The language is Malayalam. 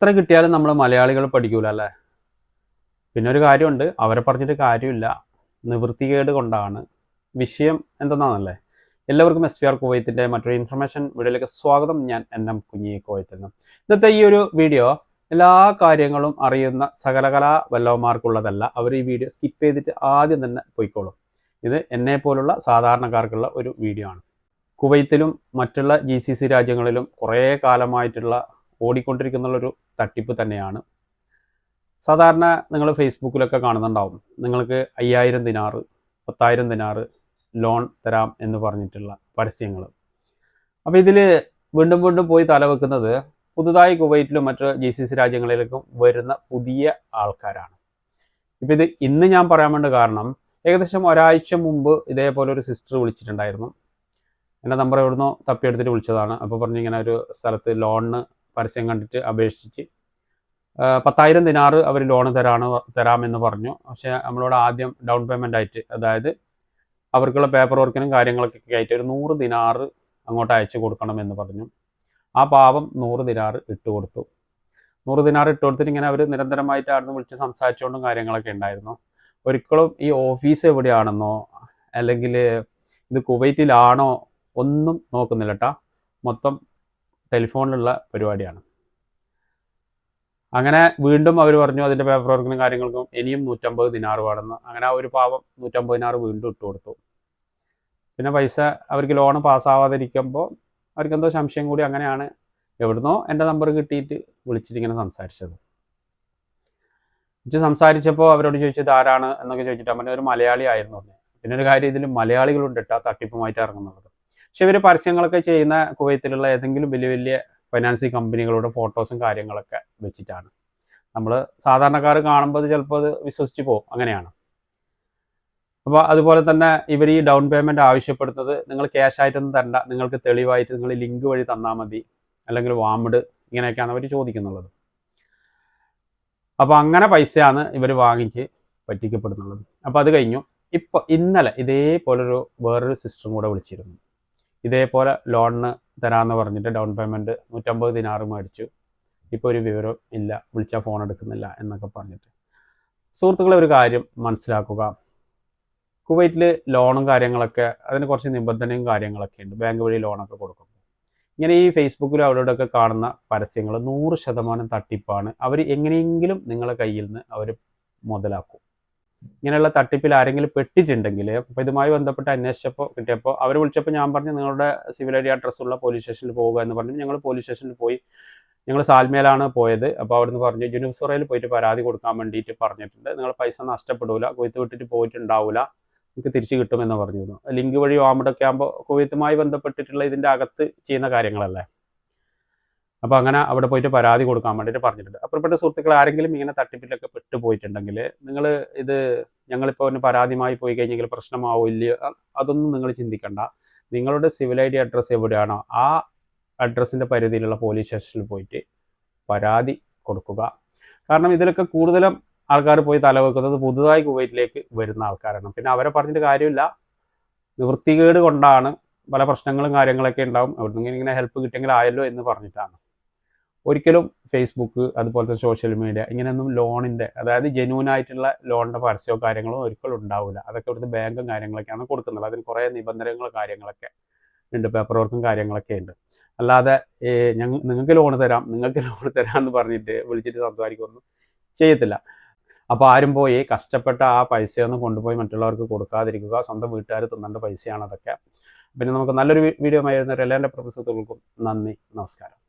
എത്ര കിട്ടിയാലും നമ്മൾ മലയാളികൾ പഠിക്കൂല അല്ലേ പിന്നെ ഒരു കാര്യമുണ്ട് അവരെ പറഞ്ഞിട്ട് കാര്യമില്ല. നിവൃത്തികേട് കൊണ്ടാണ്. വിഷയം എന്തെന്നാണല്ലേ? എല്ലാവർക്കും എസ് പി ആർ കുവൈത്തിന്റെ മറ്റൊരു ഇൻഫർമേഷൻ വീഡിയോയിലേക്ക് സ്വാഗതം. ഞാൻ എൻ എം കുഞ്ഞി കുവൈത്തിൽ നിന്ന്. ഇന്നത്തെ ഈ ഒരു വീഡിയോ എല്ലാ കാര്യങ്ങളും അറിയുന്ന സകലകലാ വല്ലവന്മാർക്കുള്ളതല്ല അവർ ഈ വീഡിയോ സ്കിപ്പ് ചെയ്തിട്ട് ആദ്യം തന്നെ പോയിക്കോളും. ഇത് എന്നെ പോലുള്ള സാധാരണക്കാർക്കുള്ള ഒരു വീഡിയോ ആണ്. കുവൈത്തിലും മറ്റുള്ള ജി സി സി രാജ്യങ്ങളിലും കുറേ കാലമായിട്ടുള്ള ഓടിക്കൊണ്ടിരിക്കുന്നുള്ളൊരു തട്ടിപ്പ് തന്നെയാണ്. സാധാരണ നിങ്ങൾ ഫേസ്ബുക്കിലൊക്കെ കാണുന്നുണ്ടാവും. നിങ്ങൾക്ക് അയ്യായിരം ദിനാറ് പത്തായിരം ദിനാറ് ലോൺ തരാം എന്ന് പറഞ്ഞിട്ടുള്ള പരസ്യങ്ങൾ. അപ്പോൾ ഇതിൽ വീണ്ടും വീണ്ടും പോയി തലവെക്കുന്നത് പുതുതായി കുവൈറ്റിലും മറ്റ് ജി സി സി രാജ്യങ്ങളിലേക്കും വരുന്ന പുതിയ ആൾക്കാരാണ്. ഇപ്പം ഇത് ഇന്ന് ഞാൻ പറയാൻ വേണ്ട കാരണം ഏകദേശം ഒരാഴ്ച മുമ്പ് ഇതേപോലെ ഒരു സിസ്റ്റർ വിളിച്ചിട്ടുണ്ടായിരുന്നു. എന്റെ നമ്പർ എവിടുന്നോ തപ്പിയെടുത്തിട്ട് വിളിച്ചതാണ്. അപ്പോൾ പറഞ്ഞു ഇങ്ങനെ ഒരു സ്ഥലത്ത് ലോണിന് പരസ്യം കണ്ടിട്ട് അപേക്ഷിച്ച് പത്തായിരം ദിനാറ് അവർ ലോൺ തരാണ് തരാമെന്ന് പറഞ്ഞു. പക്ഷേ നമ്മളോട് ആദ്യം ഡൗൺ പേയ്മെന്റ് ആയിട്ട് അതായത് അവർക്കുള്ള പേപ്പർ വർക്കിനും കാര്യങ്ങളൊക്കെ ആയിട്ട് ഒരു നൂറ് ദിനാറ് അങ്ങോട്ട് അയച്ചു കൊടുക്കണം എന്ന് പറഞ്ഞു. ആ പാവം നൂറ് ദിനാറ് ഇട്ട് കൊടുത്തു. നൂറ് ദിനാറ് ഇട്ട് കൊടുത്തിട്ട് ഇങ്ങനെ അവർ നിരന്തരമായിട്ട് അവിടുന്ന് വിളിച്ച് സംസാരിച്ചുകൊണ്ടും കാര്യങ്ങളൊക്കെ ഉണ്ടായിരുന്നു. ഒരിക്കലും ഈ ഓഫീസ് എവിടെയാണെന്നോ അല്ലെങ്കിൽ ഇത് കുവൈറ്റിലാണോ ഒന്നും നോക്കുന്നില്ല കേട്ടോ മൊത്തം ടെലിഫോണിലുള്ള പരിപാടിയാണ്. അങ്ങനെ വീണ്ടും അവർ പറഞ്ഞു അതിന്റെ പേപ്പർ വർക്കിനും കാര്യങ്ങൾക്കും ഇനിയും നൂറ്റമ്പത് ദിനാറ് വേണമെന്ന് അങ്ങനെ ആ ഒരു പാവം നൂറ്റമ്പത് ദിനാറ് വീണ്ടും ഇട്ട് കൊടുത്തു. പിന്നെ പൈസ അവർക്ക് ലോൺ പാസ്സാവാതിരിക്കുമ്പോൾ അവർക്ക് എന്തോ സംശയം കൂടി അങ്ങനെയാണ് എവിടുന്നോ എന്റെ നമ്പർ കിട്ടിയിട്ട് വിളിച്ചിട്ട് ഇങ്ങനെ സംസാരിച്ചത്. വിളിച്ച് സംസാരിച്ചപ്പോൾ അവരോട് ചോദിച്ചത് ആരാണ്? എന്നൊക്കെ ചോദിച്ചിട്ട് അമ്മ ഒരു മലയാളി ആയിരുന്നു. പിന്നെ ഒരു കാര്യം ഇതിൽ മലയാളികളുണ്ട് കേട്ടോ തട്ടിപ്പുമായിട്ട് ഇറങ്ങുന്നത്. പക്ഷെ ഇവർ പരസ്യങ്ങളൊക്കെ ചെയ്യുന്ന കുവൈത്തിലുള്ള ഏതെങ്കിലും വലിയ വലിയ ഫൈനാൻസിങ് കമ്പനികളുടെ ഫോട്ടോസും കാര്യങ്ങളൊക്കെ വെച്ചിട്ടാണ്. നമ്മൾ സാധാരണക്കാർ കാണുമ്പോൾ അത് ചിലപ്പോൾ അത് വിശ്വസിച്ച് പോകും അങ്ങനെയാണ്. അപ്പോൾ അതുപോലെ തന്നെ ഇവർ ഈ ഡൗൺ പേയ്മെന്റ് ആവശ്യപ്പെടുന്നത് നിങ്ങൾ ക്യാഷ് ആയിട്ടൊന്നും തരണ്ട. നിങ്ങൾക്ക് തെളിവായിട്ട് നിങ്ങൾ ലിങ്ക് വഴി തന്നാൽ മതി. അല്ലെങ്കിൽ വാമിഡ് ഇങ്ങനെയൊക്കെയാണ് അവർ ചോദിക്കുന്നുള്ളത്. അപ്പോൾ അങ്ങനെ പൈസയാണ് ഇവർ വാങ്ങിച്ച് പറ്റിക്കപ്പെടുന്നുള്ളത് അപ്പോൾ അത് കഴിഞ്ഞു. ഇപ്പോൾ ഇന്നലെ ഇതേപോലൊരു വേറൊരു സിസ്റ്ററും കൂടെ വിളിച്ചിരുന്നു. ഇതേപോലെ ലോണിന് തരാമെന്ന് പറഞ്ഞിട്ട് ഡൗൺ പേയ്മെന്റ് നൂറ്റമ്പത് ദിനാറ് മേടിച്ചു. ഇപ്പോൾ ഒരു വിവരം ഇല്ല. വിളിച്ചാൽ ഫോൺ എടുക്കുന്നില്ല എന്നൊക്കെ പറഞ്ഞിട്ട്. സുഹൃത്തുക്കളെ ഒരു കാര്യം മനസ്സിലാക്കുക. കുവൈറ്റിൽ ലോണും കാര്യങ്ങളൊക്കെ അതിന് കുറച്ച് നിബന്ധനയും കാര്യങ്ങളൊക്കെ ഉണ്ട്. ബാങ്ക് വഴി ലോണൊക്കെ കൊടുക്കും ഇങ്ങനെ ഈ ഫേസ്ബുക്കിലും അവിടെ ഒക്കെ കാണുന്ന പരസ്യങ്ങൾ നൂറ് ശതമാനം തട്ടിപ്പാണ്. അവർ എങ്ങനെയെങ്കിലും നിങ്ങളെ കയ്യിൽ നിന്ന് അവർ മുതലാക്കും. ഇങ്ങനെയുള്ള തട്ടിപ്പിൽ ആരെങ്കിലും പെട്ടിട്ടുണ്ടെങ്കിൽ അപ്പോൾ ഇതുമായി ബന്ധപ്പെട്ട് അന്വേഷിച്ചപ്പോൾ കിട്ടിയപ്പോൾ അവർ വിളിച്ചപ്പോൾ ഞാൻ പറഞ്ഞു നിങ്ങളുടെ സിവിൽ ഏരിയ അഡ്രസ്സുള്ള പോലീസ് സ്റ്റേഷനിൽ പോവുക എന്ന് പറഞ്ഞു. ഞങ്ങൾ പോലീസ് സ്റ്റേഷനിൽ പോയി. ഞങ്ങൾ സാൽമേലാണ് പോയത്. അപ്പോൾ അവിടുന്ന് പറഞ്ഞു ജുനുസുറയിൽ പോയിട്ട് പരാതി കൊടുക്കാൻ വേണ്ടിയിട്ട് പറഞ്ഞിട്ടുണ്ട്. നിങ്ങൾ പൈസ നഷ്ടപ്പെടില്ല കൊയ്ത്ത് വിട്ടിട്ട് പോയിട്ടുണ്ടാവില്ല നിങ്ങൾക്ക് തിരിച്ചു കിട്ടുമെന്ന് പറഞ്ഞിരുന്നു. ലിങ്ക് വഴി വാമിടൊക്കെ ആകുമ്പോൾ കൊയ്ത്തുമായി ബന്ധപ്പെട്ടിട്ടുള്ള ഇതിന്റെ അകത്ത് ചെയ്യുന്ന കാര്യങ്ങളല്ലേ? അപ്പോൾ അങ്ങനെ അവിടെ പോയിട്ട് പരാതി കൊടുക്കാൻ വേണ്ടിയിട്ട് പറഞ്ഞിട്ടുണ്ട്. അപ്പുറപ്പെട്ട സുഹൃത്തുക്കൾ ആരെങ്കിലും ഇങ്ങനെ തട്ടിപ്പിലൊക്കെ പെട്ടു പോയിട്ടുണ്ടെങ്കിൽ നിങ്ങൾ ഇത് ഞങ്ങളിപ്പോൾ ഒന്ന് പരാതിയുമായി പോയി കഴിഞ്ഞെങ്കിൽ പ്രശ്നമാവോ ഇല്ലയോ അതൊന്നും നിങ്ങൾ ചിന്തിക്കണ്ട. നിങ്ങളുടെ സിവിൽ ഐ ഡി അഡ്രസ്സ് എവിടെയാണോ ആ അഡ്രസ്സിന്റെ പരിധിയിലുള്ള പോലീസ് സ്റ്റേഷനിൽ പോയിട്ട് പരാതി കൊടുക്കുക. കാരണം ഇതിലൊക്കെ കൂടുതലും ആൾക്കാർ പോയി തലവെക്കുന്നത് പുതുതായി കുവൈറ്റിലേക്ക് വരുന്ന ആൾക്കാരാണ്. പിന്നെ അവരെ പറഞ്ഞിട്ട് കാര്യമില്ല. നിവൃത്തികേട് കൊണ്ടാണ് പല പ്രശ്നങ്ങളും കാര്യങ്ങളൊക്കെ ഉണ്ടാവും. അവിടുന്ന് ഇങ്ങനെ ഹെൽപ്പ് കിട്ടിയെങ്കിൽ ആയല്ലോ എന്ന് പറഞ്ഞിട്ടാണ്. ഒരിക്കലും ഫേസ്ബുക്ക് അതുപോലത്തെ സോഷ്യൽ മീഡിയ ഇങ്ങനെയൊന്നും ലോണിന്റെ അതായത് ജെന്യൂൻ ആയിട്ടുള്ള ലോണിന്റെ പരസ്യമോ കാര്യങ്ങളോ ഒരിക്കലും ഉണ്ടാവില്ല. അതൊക്കെ ഇവിടുത്തെ ബാങ്കും കാര്യങ്ങളൊക്കെയാണ് കൊടുക്കുന്നത്. അതിന് കുറേ നിബന്ധനകൾ കാര്യങ്ങളൊക്കെ ഉണ്ട് പേപ്പർ വർക്കും കാര്യങ്ങളൊക്കെ ഉണ്ട്. അല്ലാതെ ഞങ്ങൾ നിങ്ങൾക്ക് ലോൺ തരാം നിങ്ങൾക്ക് ലോൺ തരാം എന്ന് പറഞ്ഞിട്ട് വിളിച്ചിട്ട് സംസാരിക്കൊന്നും ചെയ്യത്തില്ല. അപ്പോൾ ആരും പോയി കഷ്ടപ്പെട്ട ആ പൈസയൊന്നും കൊണ്ടുപോയി മറ്റുള്ളവർക്ക് കൊടുക്കാതിരിക്കുക. സ്വന്തം വീട്ടുകാർ തിന്നേണ്ട പൈസയാണ് അതൊക്കെ. പിന്നെ നമുക്ക് നല്ലൊരു വീഡിയോ ആയിരുന്നു. എല്ലാ എന്റെ നന്ദി. നമസ്കാരം.